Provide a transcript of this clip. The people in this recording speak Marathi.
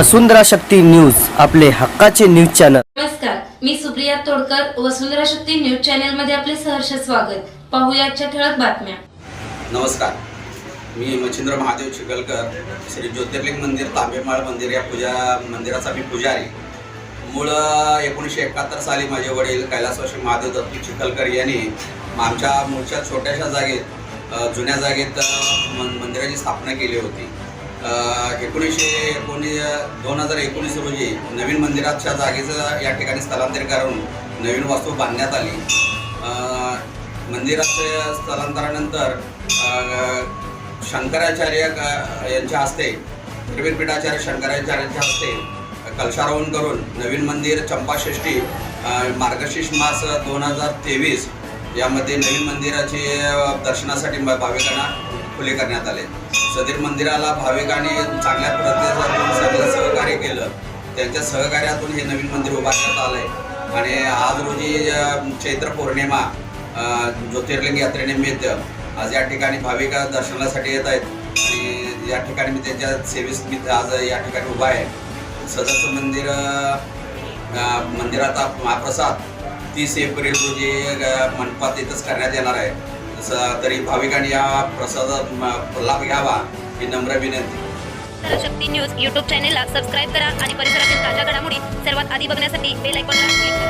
वसुंधरा शक्ती न्यूज आपले हक्काचे न्यूज चॅनल. नमस्कार मी सुप्रिया तोडकर वसुंधरा शक्ती न्यूज चॅनलमध्ये आपले सहर्ष स्वागत. पाहूया आजच्या ठळक बातम्या. नमस्कार. मी मच्छिंद्र महादेव चिखलकर श्री ज्योतिर्लिंग मंदिर तांबेमाळ मंदिर या पूजा मंदिराचा मी पुजारी. मूळ एकोणीसशे एकाहत्तर साली माझे वडील कैलासवासी महादेव दत्त चिखलकर यांनी आमच्या मूळच्या छोट्याशा जागेत जुन्या जागेत मंदिराची स्थापना केली होती. एकोणीसशे एकोणीस दोन हजार एकोणीस रोजी नवीन मंदिराच्या जागेचं या ठिकाणी स्थलांतर करून नवीन वास्तू बांधण्यात आली. मंदिराच्या स्थलांतरानंतर शंकराचार्य यांच्या हस्ते त्रिवीरपीठाचार्य शंकराचार्यांच्या हस्ते कलशारोहण करून नवीन मंदिर चंपाषष्ठी मार्गशीर्ष मास दोन हजार तेवीस यामध्ये नवीन मंदिराचे दर्शनासाठी भाविकांना खुले करण्यात आले. सदर मंदिराला भाविकांनी चांगल्या प्रतिसादातून चांगलं सहकार्य केलं त्यांच्या सहकार्यातून हे नवीन मंदिर उभारण्यात आलं आहे आणि आज रोजी चैत्र पौर्णिमा ज्योतिर्लिंग यात्रेनिमित्त आज या ठिकाणी भाविक दर्शनासाठी येत आहेत. आणि या ठिकाणी मी त्यांच्या सेवेस मी आज या ठिकाणी उभा आहे. सदरचं मंदिर मंदिराचा महाप्रसाद तीस एप्रिल रोजी मनपात मंडपात इथंच करण्यात येणार आहे. तरी भाविकांनी या प्रसादात लाभ घ्यावा ही नम्र विनंती. शक्ती न्यूज यूट्यूब चॅनेलला सबस्क्राईब करा आणि परिसरातील ताज्या घडामोडी सर्वात आधी बघण्यासाठी बेल आयकॉनला क्लिक करा.